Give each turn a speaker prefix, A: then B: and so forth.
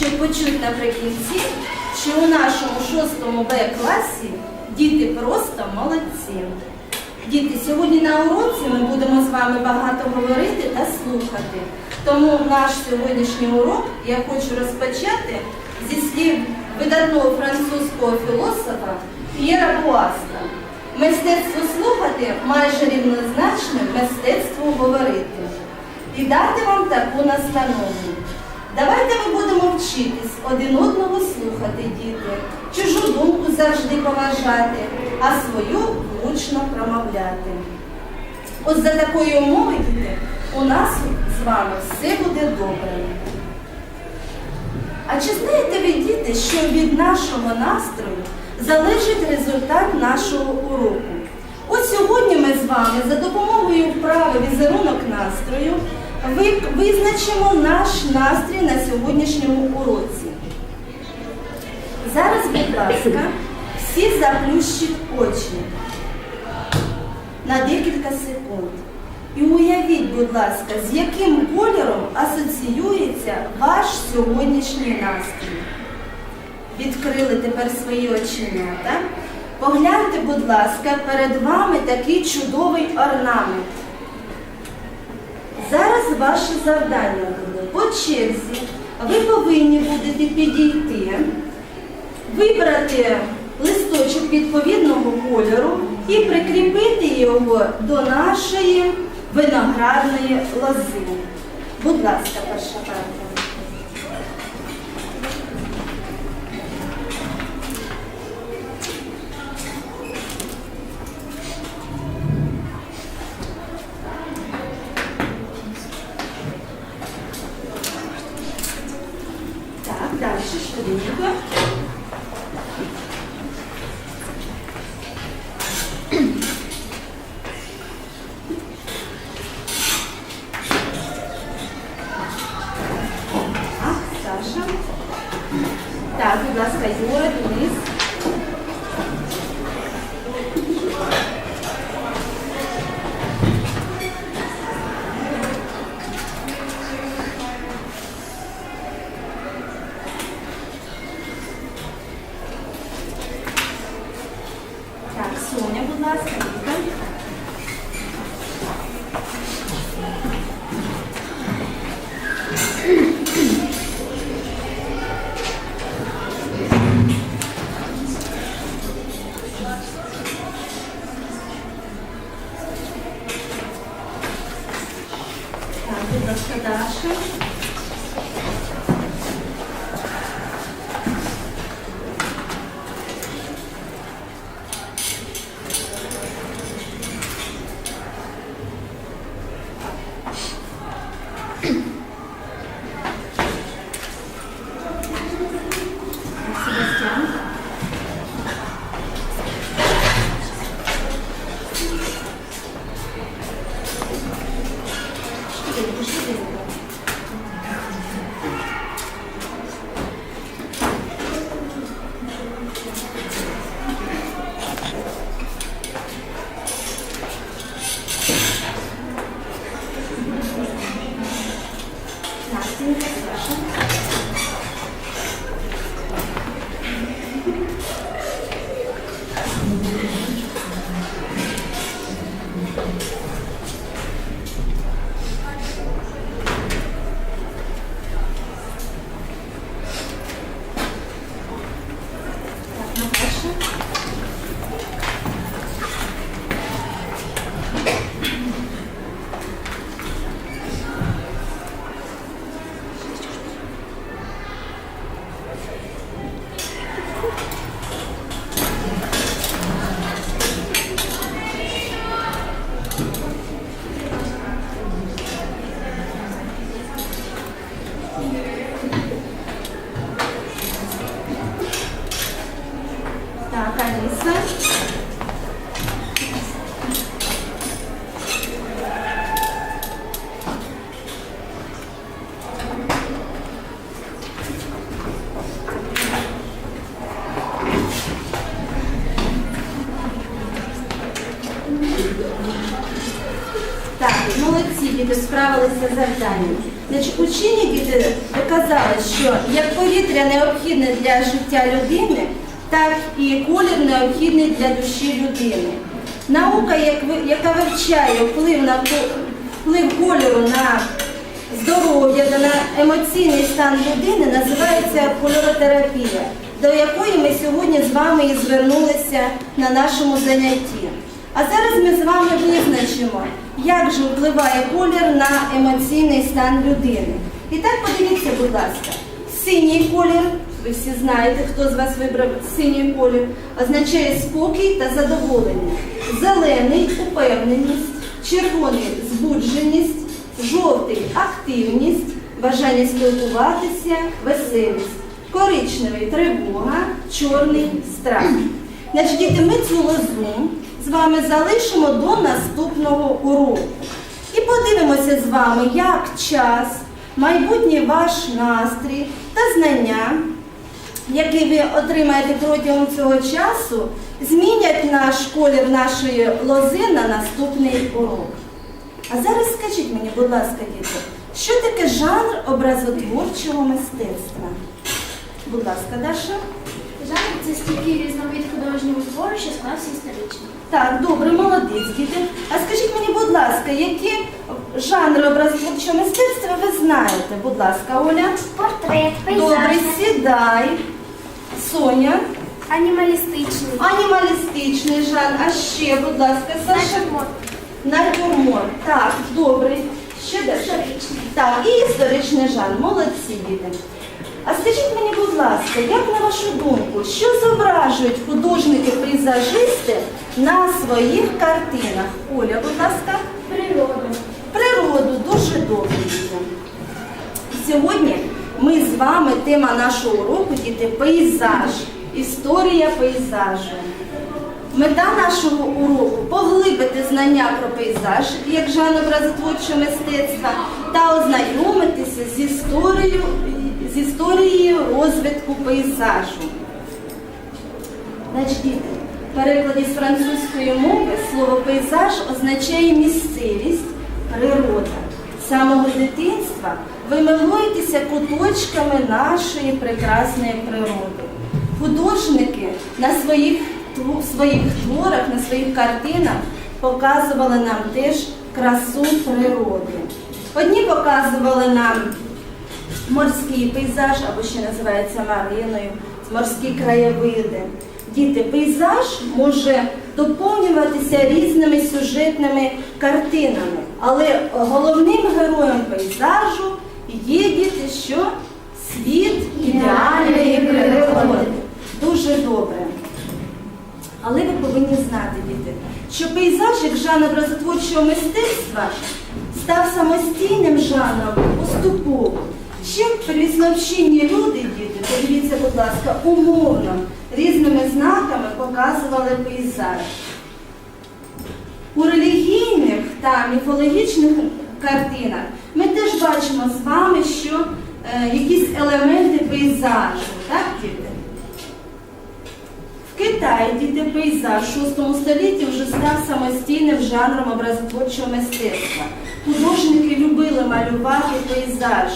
A: хочу почути наприкінці, що у нашому шостому Б класі діти просто молодці. Діти, сьогодні на уроці ми будемо з вами багато говорити та слухати. Тому наш сьогоднішній урок я хочу розпочати зі слів видатного французького філософа П'єра Буаста. Мистецтво слухати майже рівнозначне мистецтву говорити. І дати вам таку настанову. Давайте ми будемо вчитись один одного слухати, діти, чужу думку завжди поважати, а свою влучно промовляти. От за такої умови, діти, у нас з вами все буде добре. А чи знаєте ви, діти, що від нашого настрою залежить результат нашого уроку? От сьогодні ми з вами за допомогою вправи візерунок настрою визначимо наш настрій на сьогоднішньому уроці. Зараз, будь ласка, всі заплющіть очі на декілька секунд. І уявіть, будь ласка, з яким кольором асоціюється ваш сьогоднішній настрій. Відкрили тепер свої оченята. Погляньте, будь ласка, перед вами такий чудовий орнамент. Зараз ваше завдання буде по черзі. Ви повинні будете підійти, вибрати листочок відповідного кольору і прикріпити його до нашої виноградної лози. Будь ласка, перша карта. Швиденько. Так, Саша. Так, будь ласка, Юра, Денис. Даша. Настенька, Саша. Так, Наташа. Так, Алиса. Так, молодці, діти справилися з завданням. Значить, учені діти доказали, що як повітря необхідне для життя людини, так і колір необхідний для душі людини. Наука, яка вивчає вплив на вплив кольору на здоров'я та на емоційний стан людини, називається кольоротерапія, до якої ми сьогодні з вами і звернулися на нашому занятті. А зараз ми з вами визначимо, як же впливає колір на емоційний стан людини. І так подивіться, будь ласка, синій колір, ви всі знаєте, хто з вас вибрав синій колір, означає спокій та задоволення. Зелений упевненість, червоний збудженість, жовтий активність, бажання спілкуватися, веселість, коричневий тривога, чорний страх. Значить, діти, ми цю лозу з вами залишимо до наступного уроку. І подивимося з вами, як час, майбутній ваш настрій та знання, які ви отримаєте протягом цього часу, змінять наш колір нашої лози на наступний урок. А зараз скажіть мені, будь ласка, діти, що таке жанр образотворчого мистецтва? Будь ласка, Даша.
B: Це стільки різновид художнього твору, що склався історично.
A: Так, добре, молодець, діти. А скажіть мені, будь ласка, які жанри образотворчого мистецтва ви знаєте? Будь ласка, Оля.
B: Портрет,
A: Добре, сідай. Соня.
B: анімалістичний,
A: Анімалістичний жанр. А ще, будь ласка, Саша.
B: натюрморт,
A: Натюрморт. Так, добре. Ще далі.
B: історичний.
A: Так, і історичний жанр. Молодці діти. А скажіть мені, будь ласка, як на вашу думку, що зображують художники-пейзажисти на своїх картинах? Оля, будь ласка.
B: Природу.
A: Природу дуже добре. Сьогодні ми з вами, тема нашого уроку, діти, пейзаж, історія пейзажу. Мета нашого уроку поглибити знання про пейзаж як жанр образотворчого мистецтва та ознайомитися з історією, з історією розвитку пейзажу. Значить, в перекладі з французької мови слово пейзаж означає місцевість, природа. З самого дитинства ви милуєтеся куточками нашої прекрасної природи. Художники на своїх, своїх творах, на своїх картинах показували нам теж красу природи. Одні показували нам морський пейзаж, або ще називається мариною, морські краєвиди. Діти, пейзаж може доповнюватися різними сюжетними картинами, але головним героєм пейзажу є діти, що світ ідеальної природи. Дуже добре. Але ви повинні знати, діти, що пейзаж як жанр образотворчого мистецтва став самостійним жанром поступово. Ще первіснавчинні люди, діти, подивіться, будь ласка, умовно різними знаками показували пейзаж. У релігійних та міфологічних картинах ми теж бачимо з вами, що е, якісь елементи пейзажу, так, діти? В Китаї діти пейзаж в 6 столітті вже став самостійним жанром образотворчого мистецтва. Художники любили малювати пейзаж,